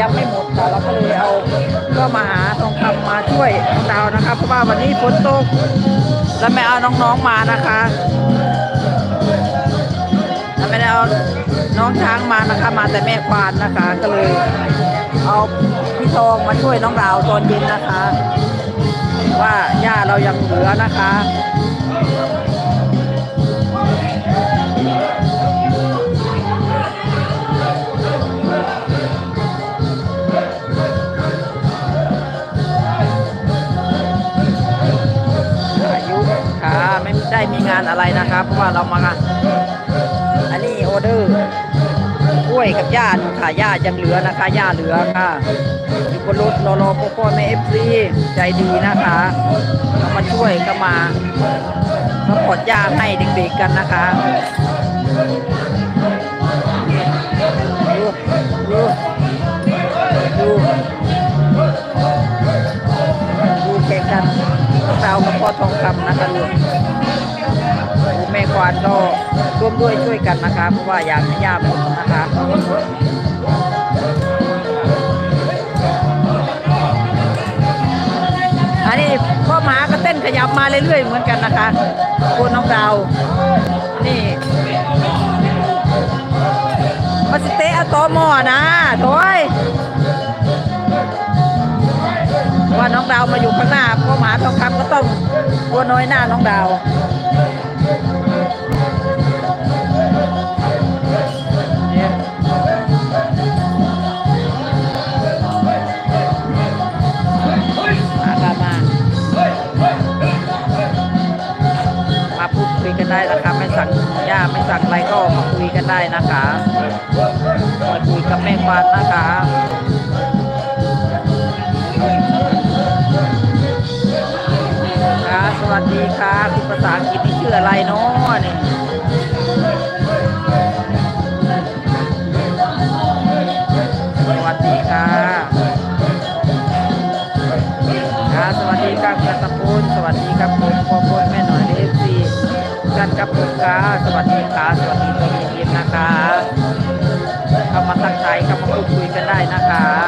ยังไม่หมดค่ะเราก็เลยเอาก็มาหาทองคำมาช่วยน้องดาวนะคะ เพราะว่าวันนี้ฝนตกแล้วไม่เอาน้องๆมานะคะแล้วไม่ได้เอาน้องช้างมานะคะ มาแต่แม่ควานนะคะ ก็เลยเอาพี่ทองมาช่วยน้องดาวตอนเย็นนะคะ ว่าหญ้าเรายังเหลือนะคะ ไม่ได้มีงานอะไรนะคะเพราะว่าเรามาอันนี้ออเดอร์กล้วยกับหญ้าดูค่ะหญ้ายังเหลือนะคะหญ้าเหลือค่ะอยู่บนรถรอรอพ่อพ่อแม่เอฟซีใจดีนะคะเอามาช่วยก็มาก็ปลดหญ้าให้เด็กๆกันนะคะดูดูดูดูแข่งกันสาวกับพ่อทองคำนะคะลูก แม่ควานก็ร่วมด้วยช่วยกันนะคะเพราะว่าอยากให้ย่าหมดนะคะอันนี้พ่อหมาก็เต้นขยับมาเรื่อยๆเหมือนกันนะคะคุณน้องดาวนี่มาสเตะตอหมอนะโถอยว่าน้องดาวมาอยู่ข้างหน้าพ่อหมาทองคำก็ต้องกลัวน้อยหน้าน้องดาว มาค่ะมา มาพูดคุยกันได้นะคะ ไม่สั่งย่าไม่สั่งอะไรก็มาคุยกันได้นะคะมาคุยกับแม่ควานนะคะค่ะ สวัสดีค่ะคุณภาษาอังกฤษนี่ชื่ออะไรเนาะนี่สวัสดีค่ะค่ะสวัสดีครับคุณตะปูนสวัสดีครับผมพ่อพลแม่หน่อยเอฟซีกันกับผมค่ะสวัสดีค่ะสวัสดีตอนเย็นะคะเข้ามาทักทายเข้ามาพูดคุยกันได้นะคะ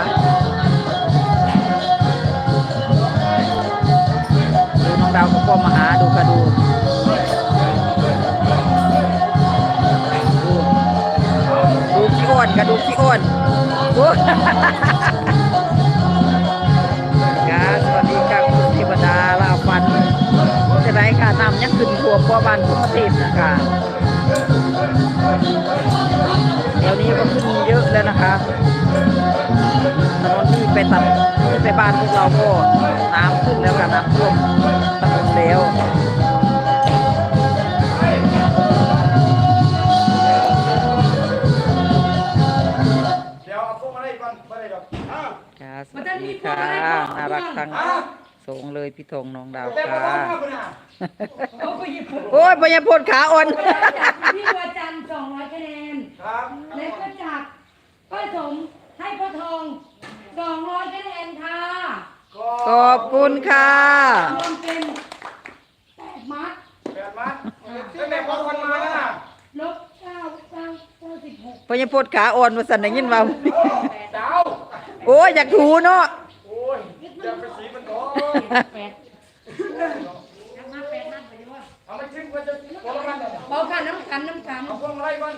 กับพ่อมาหาดูกระดูดูดูขี้อ้วนกระดูกขี้อ้วนดูค่ะสวัสดีครับคุณเทวดาลาฟันจะได้ค่ะนำยังขึ้นทัวพ่อบ้านทุกประเทศนะคะเดี๋ยวนี้ก็ขึ้นเยอะแล้วนะคะถนนที่ไปตัดที่ไปบ้านพวกเราก็น้ำขึ้นแล้วค่ะน้ำท่วม ถนนแล้วเดี๋ยวเอาพวกมาได้ก่อนมาได้ดอกอ่าค่ะสวัสดีค่ะน่ารักทั้งสูงเลยพี่ธงน้องดาวแต่บ่ค่ะต้องมาพุ่นน่ะโอ้ยหยิบผลโอ้ยพญาพลขาอ่อนจากพี่บัวจันทร์สองร้อยคะแนนครับและก็จากป้าสมให้พ่อทองสองร้อยคะแนนค่ะขอบคุณค่ะรวมเป็นแปด มัดแปดมัดตั้งแต่พอคนมาแล้วน่ะลบเก้าเก้าเก้าสิบหกพญาพลขาอ่อนมาสั่นได้ยินว่าดาวโอ้ยอยากถูเนาะโอ้ยอย่าไปสีมันก่อนแปดนับมาแปดนับไปดีว่าเอามาชิมมันจะพอแล้วกันน่ะเบาค่ะน้ำกันน้ำกันเอาพวงมาลัยก่อน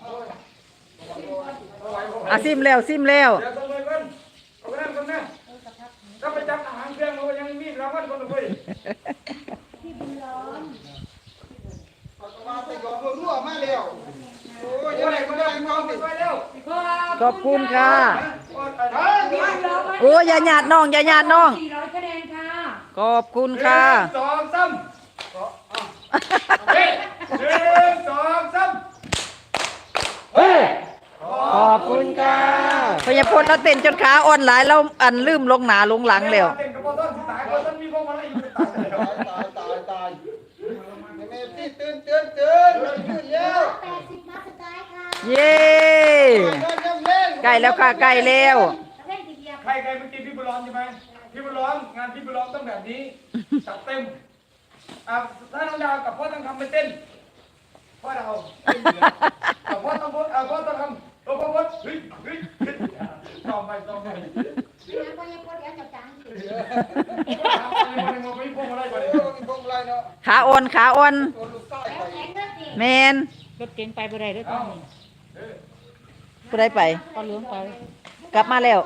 โอ้ยเอาไว้พวงมาลัอะยซิมแล้วซิมแล้วเดี๋ยวต้องเลยก่อนเอาไปนั่นก่อนนะถ้าไปจับอาหารเครื่องเรายังมีรางวัลก่อนเลยมาไปก่อน รั่วมาแล้วโอ้ยโอ้ยังยไงมาก็ได้ได้มมอองงไปดิไปแล้วขอบคุณค่ะโอ้ยไปได้โอ้ยอย่าหยาดน้องอย่าหยาดน้อง สี่ร้อยคะแนนค่ะขอบคุณค่ะหนึ่งสองสามเฮ้ยหนึ่งสองสามเฮ้ยขอบคุณค่ะพญาพลเราเต้นจนขาอ่อนหลายเราอันลืมลงหนาลงหลังแล้ว เต้นกับพ่อต้นสิตายพ่อต้น ตายตายตายตายแม่ที่ตื่นตื่นตื่นตื่นแล้วแปดสิบมาสุดท้ายค่ะเย้ใกล้แล้วค่ะใกล้แล้วเล่นทีเดียวใครใครเมื่อกี้พี่บุญล้อมใช่ไหมพี่บุญล้อมงานพี่บุญล้อมต้องแบบนี้จัดเต็มอะถ้าน้องดาวกับพ่อต้องทำไปเต้นพ่อดาวเต้นเหนืออะพ่อต้องพูดอะพ่อต้องทำ ตัวพ่อพูดเฮ้ยเฮ้ยเฮ้ยต้องไปต้องไปน้ำก็ยังพอเดี๋ยวจะจังสิเอาอ่อนเลยโอนขาอ่อนขาอ่อนตัวลูกใต้แล้วไปแข็งเลือดสิแมนรถเก๋งไปบ่ได้ด้วยตอนนี้ผู้ใดไป ก็เหลืองไปกลับมาแล้ว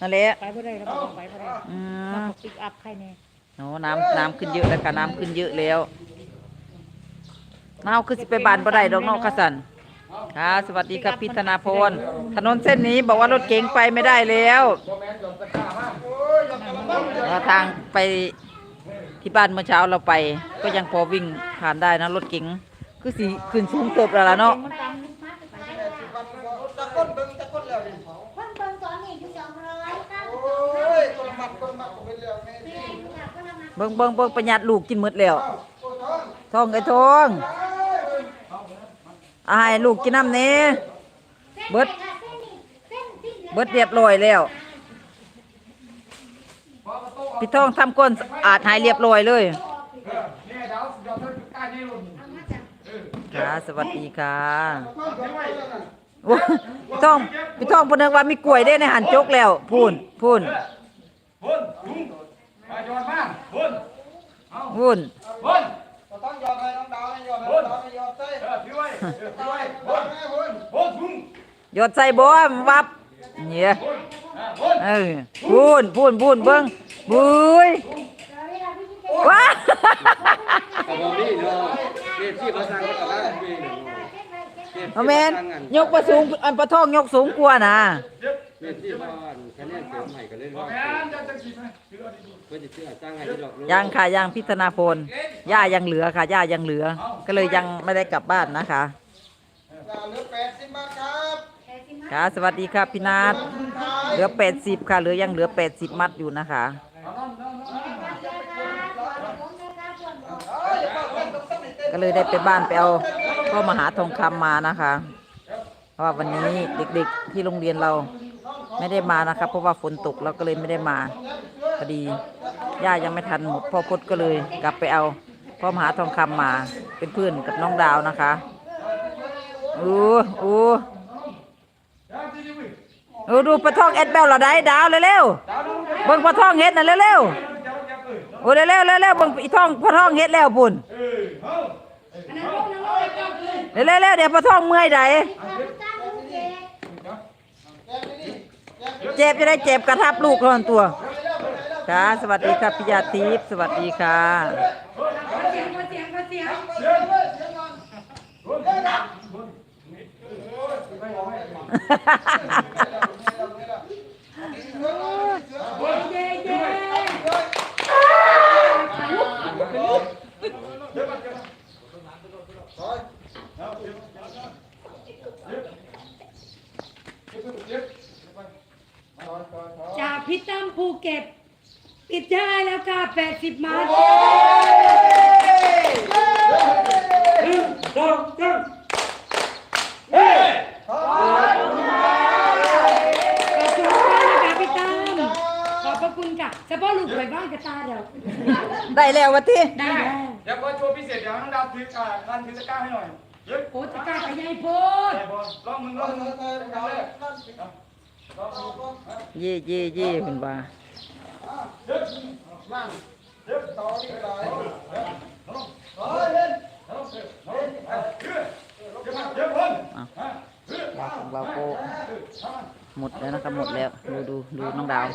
นั่นแหละไปบ่ได้แล้วบอกไปบ่ได้อืมาปิกอัพใครแน่โอ้น้ำน้ำขึ้นเยอะแล้วค่ะน้ำขึ้นเยอะแล้วน้าคือสิไปบานบ่ได้ดอกเนอกขสัน ค่ะสวัสดีครับพี่ธนาพลถนนเส้นนี้บอกว่ารถเก๋งไปไม่ได้แล้วทางไปที่บ้านเมื่อเช้าเราไป ก็ยังพอวิ่งผ่านได้นะรถเก๋งคือสีขึ้นสูงเติบแล้วล่ะเนาะเบิ้งเบิ้งเบิ้งประหยัดลูกกินหมดแล้วทองไอ้ทอง อายลูกกินน้ำเนี้เบิดเส้นนี่เส้นที่เหลือเบิดเรียบร้อยแล้วพี่ทองทำก้นสะอาดหายเรียบร้อยเลยเนี่ยเดี๋ยวเดี๋ยวเธอการให้รุ่นเอามาจากค่ะสวัสดีค่ะท้องท้องแล้วนั่นโอ้ยพี่ทองพี่ทองเพนนึกว่ามีกล้วยได้ในหันจกแล้ว พูนพูนพุ่นพุ่น ต้องยอมให้น้องดาวยอมให้น้องดาวให้ยอมใส่เออพี่ไว้เออพี่ไว้พุ่พุ่นนแม่พุ่นพุ่นพุ่นหยดใส่บ่มวับเนี่ยอะพุ่นเออพูนพูนพูนเบิ่งบุยเราเวลาพี่ที่จะว้าแต่ผมนี่เนาะเรียนที่ภาษาก็ตลาดพี่เอาแมนยกประสูงอันประทองยกสูงกว่านะ เรียนที่บ้านคะแนนเสริมใหม่ก็เลยบอกว่าแม่นจะจะกินไหมเชื่อดิเพื่อจะเชื่อจ้างให้ที่หลอกลวงยังค่ะยังพิธนาพลย่ายังเหลือค่ะย่ายังเหลือ ก็เลยยังไม่ได้กลับบ้านนะคะอย่าเหลือแปดสิบบาทครับค่ะสวัสดีค่ะพี่นาทเหลือ80ค่ะเหลือยังเหลือ80มัดอยู่นะคะก็เลยได้ไปบ้านไปเอาพ่อมหาทองคำมานะคะ เพราะว่าวันนี้เด็กๆที่โรงเรียนเรา ไม่ได้มานะคะเพราะว่าฝนตกเราก็เลยไม่ได้มาพอดีย่ายังไม่ทันหมดพ่อพดก็เลยกลับไปเอาพ่อมหาทองคำมาเป็นเพื่อนกับน้องดาวนะคะอู้อู้เออดูปลาทองเอ็ดเบลเราได้ดาวเร็วๆเบิ่งปลาทองเฮ็ดน่ะเร็วๆโอ้เร็วๆเร็วๆเบิ่งอีทองปลาทองเฮ็ดแล้วปุ่นเร็วๆเร็วเดี๋ยวปลาทองเมื่อยใด เจ็บจะได้เจ็บกระทับลูกเขาทั้งตัวค่ะสวัสดีค่ะพิยาทิพย์สวัสดีค่ะ ยี่ยี่ยี่คุณบ่าลาของเราโกหมดแล้วนะครับหมดแล้วดูดูดูน้องดาว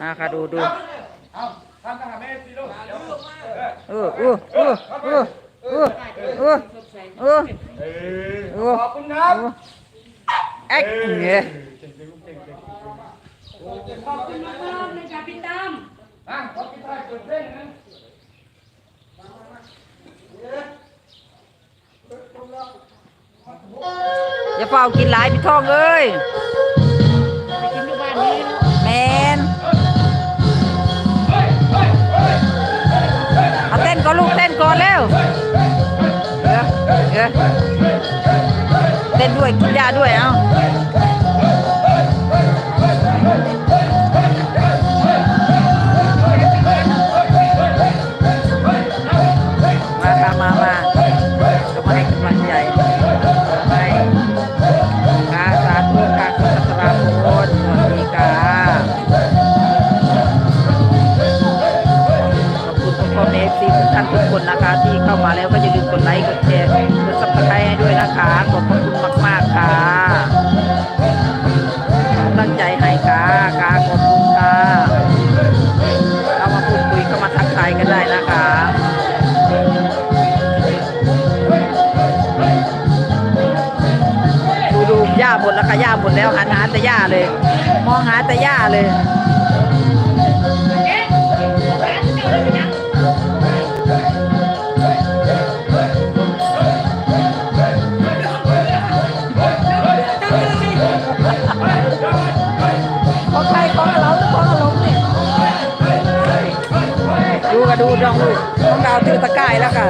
อ่าค่ะดูดู เอาทำทหารแม่ซีโร่เดี๋ยวเออเออเออเออเออเออเออเออขอบคุณครับเอ็กเนี่ยขอบคุณมากๆนะคะพี่ตั้มอะขอบคุณท่านเกิดเส้นนะอย่าเฝ้ากินหลายพี่ทองเอ้ยไปกินที่บ้านนี้แมน เออเต้นด้วยกินยาด้วยเอามา ค่ะหญ้าหมดแล้วหันหาแต่หญ้าเลย มองหาแต่หญ้าเลยของใครของเราหรือของอารมณ์เนี่ยดูกันดูดองดูน้องดาวถือตะกร้ายแล้วค่ะ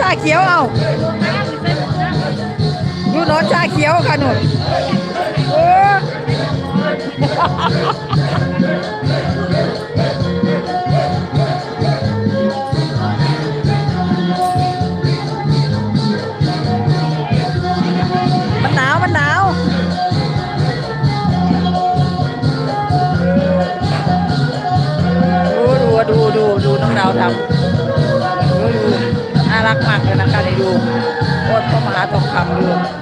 ชาเขียวเอาดูหนอนชาเขียวค่ะหนุ่นเออมันหนาว มันหนาวดูดูดูดูน้องดาวทำ รักมากเลยนะคะในดูโคตรพระมหาทองคำดู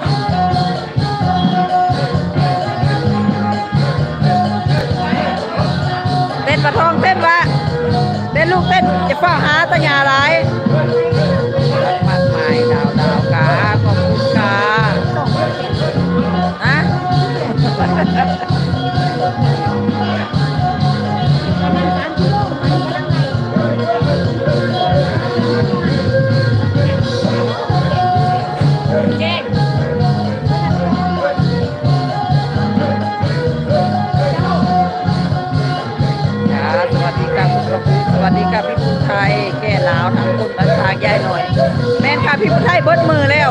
พี่พุทธไทยเบิดมือแล้ว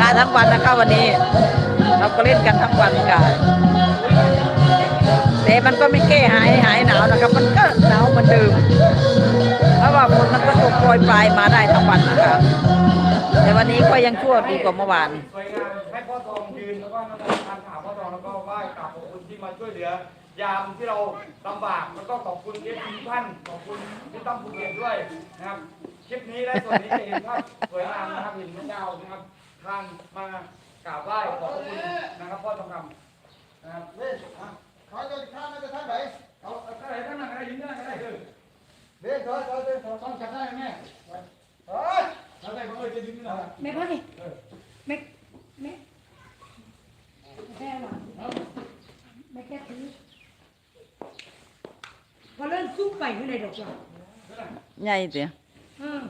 การทั้งวันนะคะวันนี้ เราก็เล่นกันทั้งวันค่ะแต่มันก็ไม่แก้หายหายหนาวนะครับ มันก็หนาวเหมือนเดิมเพราะว่าฝนมันก็ตกโปรยปลายมาได้ทั้งวันนะคะแต่วันนี้ก็ยังชั่วดีกว่าเมื่อวานให้พ่อทองยืนแล้วก็น้องทานข่าวพ่อทองแล้วก็ไหว้กราบขอบคุณที่มาช่วยเหลือ ยามที่เราลำบากแล้วก็ขอบคุณเอฟซีท่านขอบคุณที่ตั้มภูเก็ตด้วยนะครับคลิปนี้และส่วนนี้จะเห็นภาพสวยงามนะครับเห็นน้องดาวนะครับทานมากราบไหว้ขอบคุณนะครับพ่อทองคำนะครับเล่นอะขอจะข้ามมาจะท่านไหนเอาเอาอะไรทั้งนั้นอะไรยืนได้ก็ได้เออเด็กถอยถอยเด็กถอยต้องจับได้ไหมถอยจับได้ก็เออจะยืนได้แม่พ่อนี่แม่แม่แค่หรอแม่แค่ถือ พอเริ่มสู้ไปไม่ได้ดอกหรอกใหญ่เสียอืม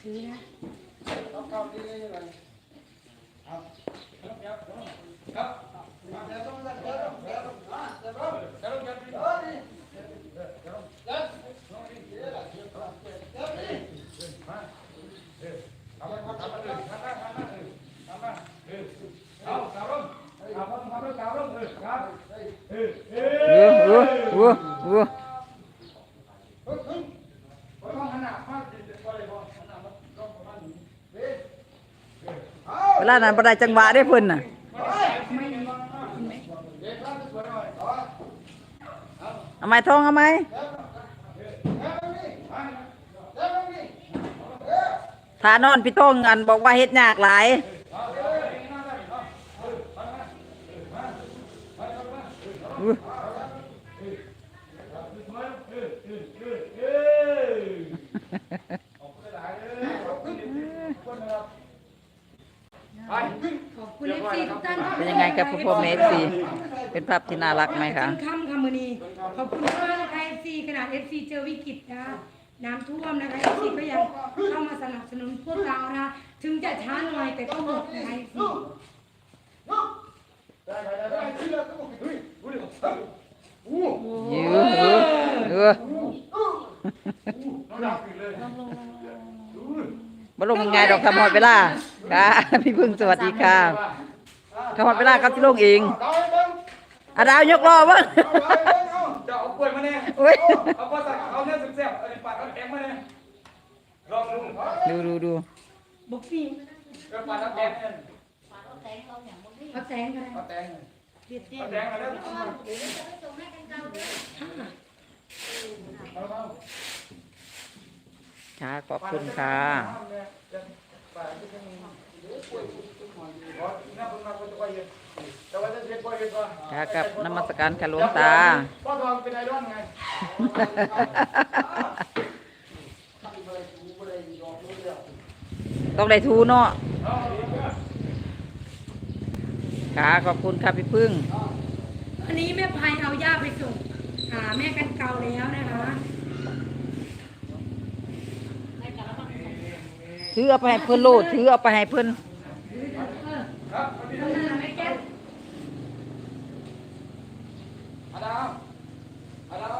ถือนะเอาเข้าดีเลยเลยครับ อเออเออเออพึ่งพึ่งไว้ห้องขนาดมากเด็ดๆก็เลยพอขนาดมันก็ประมาณนี้เวลานั้นบ่ได้จังหวะได้เพิ่นน่ะไม่มีเด็กครับสวยหน่อาไม้ทองเอาไม้ถ้านอนพี่ต้งอันบอกว่าเฮ็ดยากหลายอุ๊ย ไปพึ่ง ขอบ คุณเอฟซีทุกท่านเป็นยังไงกับพ่อพ่อแม่ซีเป็นภาพที่น่ารักไหมคะเป็นคำค่ะมือนี้ขอบคุณมากนะคะเอฟซีขนาดเอฟซีเจอวิกฤตนะน้ำท่วมนะคะเอฟซีก็ยังเข้ามาสนับสนุนพวกเรานะถึงจะช้าหน่อยแต่ก็หมดนะคะ FC ยือเออเออ น้องดาวปิดเลยบ่ลงยังไงดอกทำหมดเวลาค่ะพี่พึ่งสวัสดีค่ะทำหมดเวลาครับที่ลงเองอาดาวยกล้อวะจะเอากล้วยมาเนี่ยอุ้ยเอาปลาสักเอาเนื้อแซ่บๆเอาในปากเอาแกงมาเนี่ยลองดูดูดูดูบุกฟี่เออปลาเอาแกงเนี่ยเอาแสงกันเลยเอาแตงเรียบเรียเอาบแตงมาแล้วเดี๋ยวจะไปส่งให้กันเก่าเลยเอาเอา ค่ะขอบคุณค่ะค่ะกับนมัสการค่ะหลวงตาพ่อทองเป็นไอดอลไงต้องได้ทูเนาะค่ะขอบคุณค่ะพี่พึ่ง อันนี้แม่พายเอาย่าไปส่งหาแม่กันเก่าแล้วนะคะ ถือเอาไปให้เพิ่อนโลดถือเอาไปให้เพิ่อนั่นน่ะแม่แก้วอาดาวอาดาว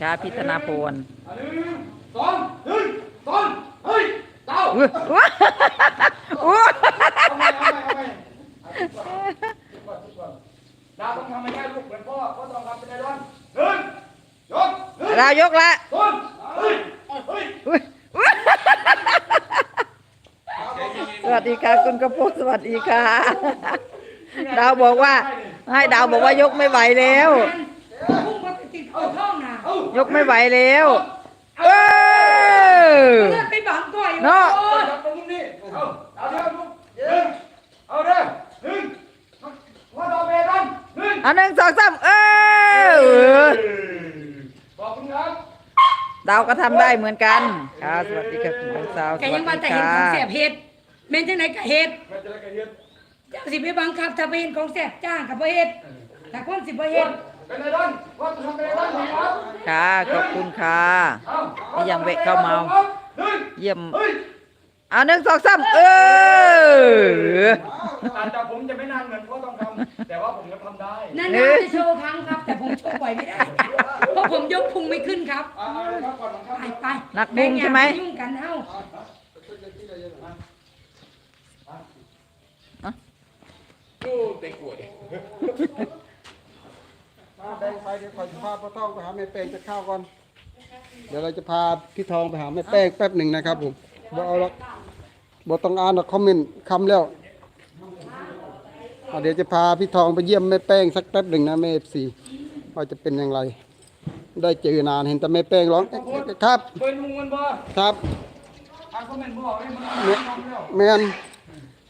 ค่ะพิธนาพรอันหนึ่งสองหนึ่งสองเฮ้ยเต้าอุ้ยอุ้ยอุ้ยเอาไปเอาไปเอาไปดาวต้องทำให้ได้ลูกเหมือนพ่อพ่อต้องทำเป็นไอดอลหนึ่งยกหนึ่งเรายกละสองเฮ้ยเฮ้ย สวัสดีค่ะ คุณกระโปงสวัสดีค่ะ ดาวบอกว่า ให้ดาวบอกว่ายกไม่ไหวแล้วพุ่งมาติดเอาท้องนะยกไม่ไหวแล้วเออเลือดไปบังก่อยเนาะโอ้ยจับตรงนี้เอาเอาเด้อลูกหนึ่งเอาเด้อหนึ่งพ่อต้องเป็นไอดอลหนึ่งอันหนึ่งสองสามเออขอบคุณครับ ดาวก็ทำได้เหมือนกันค่ะสวัสดีค่ะคุณดวงสาวสแกวัยัสงมาดีแต่เห็นค่ะของแสบเห็ดเมนจังไหนก็เห็ดแม่จะได้กระเทียมเจ้าสิไปบังคับถ้าไปเห็นของแสบจ้างกับบ่เห็ดแต่คนสิบ่เห็ดเป็นไอดอลพ่อจะทำเป็นไอดอลครับค่ะขอบคุณค่ะเอายังเวะเข้ามาหนึ่งเยี่ยมเฮ้ยเอาหนึ่งสองสามเอออาจจะผมจะไม่นานเหมือนพ่อต้องทำแต่ว่าผมจะทำได้นั่นเอ๊ะน่าจะโชว์ครั้งครับ แต่ผมโชว์บ่อยไม่ได้เพราะ ผมยกพุงไม่ขึ้นครับเอาเอาเลยครับก่อนนะครัไปบไปนักบุญใช่ไหม แงอย่าปยุ่งกันเฮ้ามาแบ่งไปเดี๋ยวขอจะพาพ่อทองไปหาแม่แป้งจะข้าวก่อน เดี๋ยวเราจะพาพี่ทองไปหาแม่แป้งแป๊บหนึ่งนะครับผมบ่เอาละบ่ต้องอ่านหรอกคอมเมนต์คำแล้วอะเดี๋ยวจะพาพี่ทองไปเยี่ยมแม่แป้งสักแป๊บหนึ่งนะแม่เอฟซีว่าจะเป็นอย่างไร ได้เจอนานเห็นแต่แม่แป้งร้องครับเป็นมุงมันบ่ครับทางคอมเมนบ่ให้มันแมน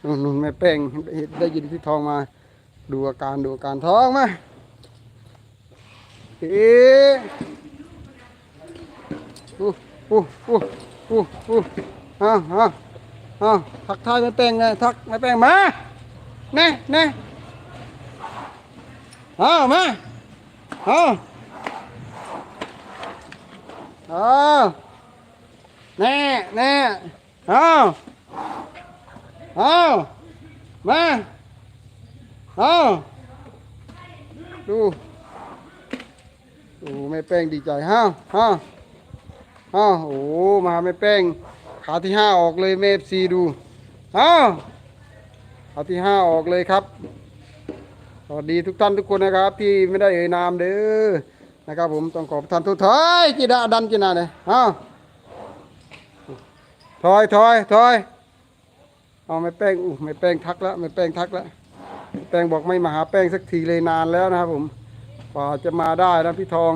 นู่นนู่นแม่แป้งได้ยินพี่ทองมา ดูอาการดูอาการท้องมาเอ๊ะอู้อู้อู้อู้อู้เอาเอาเอาทักทายแม่แป้งไงทักแม่แป้งมาแน่แน่เอามาเอา เอาแน่แน่เอาเอามาเอาดูดูแม่แป้งดีใจห้าวห้าห้าโอ้มาแม่แป้ง ขาที่ห้าออกเลยแม่เอฟซีดูห้าวขาที่ห้าออกเลยครับสวัสดีทุกท่านทุกคนนะครับ ที่ไม่ได้เอ่ยนามเด้อ นะครับผมต้องขอประทานโทษถอยจีดาดันจีนาเลยห้าวถอยถอยถอยเอาแม่แป้งอู้แม่แป้งทักแล้วแม่แป้งทักแล้วแป้งบอกไม่มาหาแป้งสักทีเลยนานแล้วนะครับผมกว่าจะมาได้นะพี่ทอง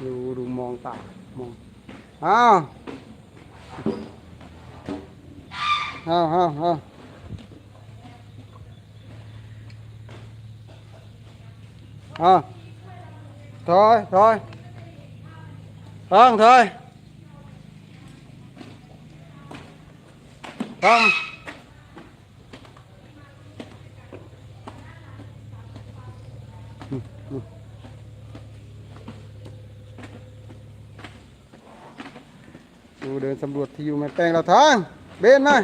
ดูดูมองตามองอ้าวอ้าวอ้าว อ้าวอ้าวถอยถอยทองถอย Không. ดูเดินสำรวจที่อยู่แม่แป้งเราทางเบนมา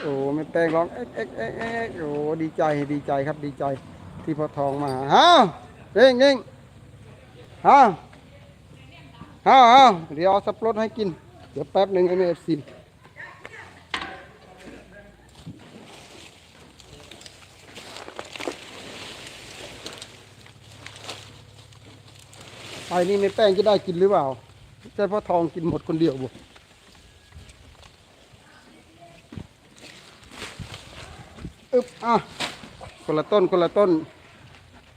โอ้แม่แป้งร้องเอ๊ะเอ๊ะเอ๊ะเอ๊ะโอ้ดีใจดีใจครับดีใจ ที่พ่อทองมาหาฮ้าเร่งเร่งฮ้าวฮ้าวฮ้าเดี๋ยวเอาสับปะรดให้กิน เดี๋ยวแป๊บหนึ่งให้แม่เอฟซีไอ้นี่ไม่แป้งจะได้กินหรือเปล่าใช่พ่อทองกินหมดคนเดียวบุอึ๊บอะคนละต้นคนละต้น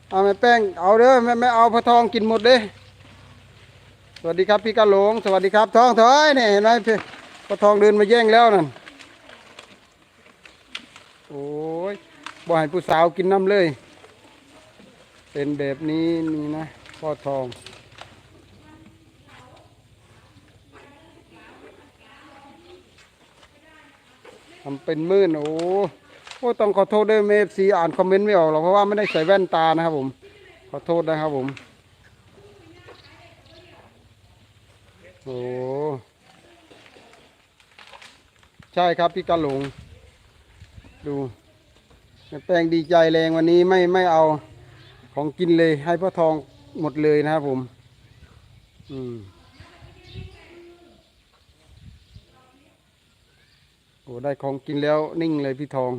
เอาไม่แป้งเอาเด้อไม่ไม่เอาพ่อทองกินหมดเด้สวัสดีครับพี่กะหลง สวัสดีครับทองถอยเนี่ยเห็นไหมพี่พ่อทองเดินมาแย่งแล้วนั่นโอ้ยบ่ให้ผู้สาวกินน้ำเลย เป็นแบบนี้นี่นะพ่อทองทำเป็นมื่นโอ้ โอ้ต้องขอโทษด้วยเมฟซีอ่านคอมเมนต์ไม่ออกหรอกเพราะว่าไม่ได้ใส่แว่นตานะครับผม ขอโทษนะครับผม โอ้ใช่ครับพี่กะหลง ดูแม่แป้งดีใจแรงวันนี้ไม่ไม่เอาของกินเลยให้พ่อทองหมดเลยนะครับผม อืมโอ้ได้ของกินแล้วนิ่งเลยพี่ทอง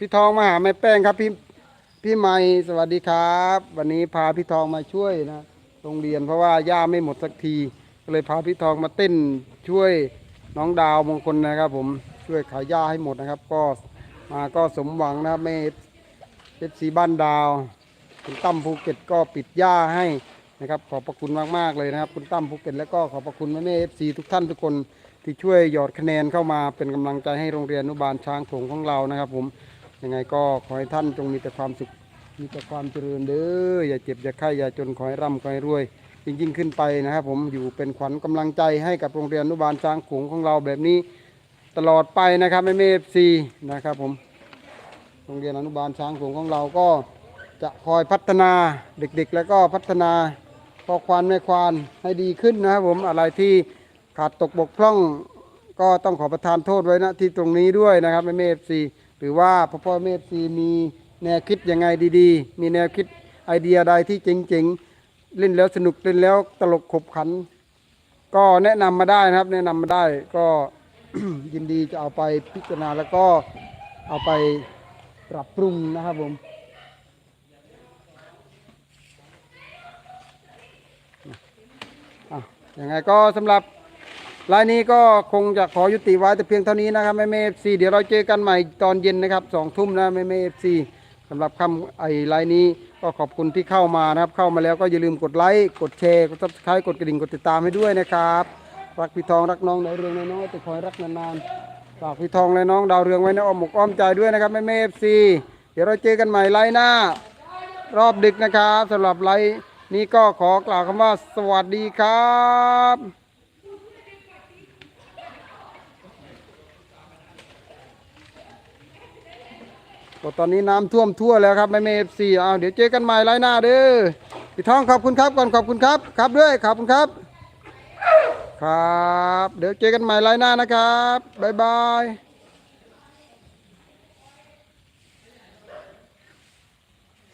พี่ทองมาหาแม่แป้งครับพี่พี่ใหม่สวัสดีครับ วันนี้พาพี่ทองมาช่วยนะโรงเรียนเพราะว่าย่าไม่หมดสักทีก็เลยพาพี่ทองมาเต้นช่วยน้องดาวมงคลนะครับ ผมช่วยขายย่าให้หมดนะครับ ก็มาก็สมหวังนะครับไม่เอฟซีบ้านดาวคุณตั้มภูเก็ตก็ปิดย่าให้นะครับ ขอบพระคุณมากๆเลยนะครับ คุณตั้มภูเก็ตแล้วก็ขอบพระคุณแม่แม่เอฟซีทุกท่านทุกคนที่ช่วยหยอดคะแนนเข้ามาเป็นกำลังใจให้โรงเรียนอนุบาลช้างถงของเรานะครับ ผม ยังไงก็ขอให้ท่านจงมีแต่ความสุขมีแต่ความเจริญเด้ออย่าเจ็บอย่าไข้อย่าจนขอให้ร่ำขอให้รวยยิ่งยิ่งขึ้นไปนะครับผมอยู่เป็นขวัญกำลังใจให้กับโรงเรียนอนุบาลช้างขงของเราแบบนี้ตลอดไปนะครับแม่เมฟซีนะครับผมโรงเรียนอนุบาลช้างขงของเราก็จะคอยพัฒนาเด็กๆ แล้วก็พัฒนาพ่อควานแม่ควานให้ดีขึ้นนะครับผมอะไรที่ขาดตกบกพร่องก็ต้องขอประทานโทษไว้นะที่ตรงนี้ด้วยนะครับแม่เอฟซี หรือว่าพ่อพ่อแม่เอฟซีมีแนวคิดยังไงดีๆ มีแนวคิดไอเดียใดที่เจ๋งๆ เล่นแล้วสนุกเล่นแล้วตลกขบขัน ก็แนะนำมาได้นะครับ แนะนำมาได้ก็ ยินดีจะเอาไปพิจารณาแล้วก็เอาไปปรับปรุงนะครับผมอะยังไงก็สำหรับ ไลน์นี้ก็คงจะขอยุติไว้แต่เพียงเท่านี้นะครับแม่เมฟซีเดี๋ยวเราเจอกันใหม่ตอนเย็นนะครับสองทุ่มนะแม่เมฟซีสำหรับคำไอ้ไลน์นี้ก็ขอบคุณที่เข้ามานะครับ เข้ามาแล้วก็อย่าลืมกดไลค์กดแชร์กดซับสไครต์กดกระดิ่งกดติดตามให้ด้วยนะครับรักพี่ทองรักน้องดาวเรืองน้อยๆแต่คอยรักนานๆฝากพี่ทองและน้องดาวเรืองไว้ในอ้อมอกอ้อมใจด้วยนะครับแม่เมฟซีเดี๋ยวเราเจอกันใหม่ไลน์หน้า รอบดึกนะครับสำหรับไลฟ์นี้ก็ขอกล่าวคำว่าสวัสดีครับ ก็ตอนนี้น้ำท่วมทั่วแล้วครับแม่เมฟซีเอาเดี๋ยวเจอกันใหม่ไล่หน้าเด้อพี่ทองขอบคุณครับก่อนขอบคุณครับครับด้วยขอบคุณครับ ครับ เดี๋ยวเจอกันใหม่ไล่หน้านะครับบ๊ายบาย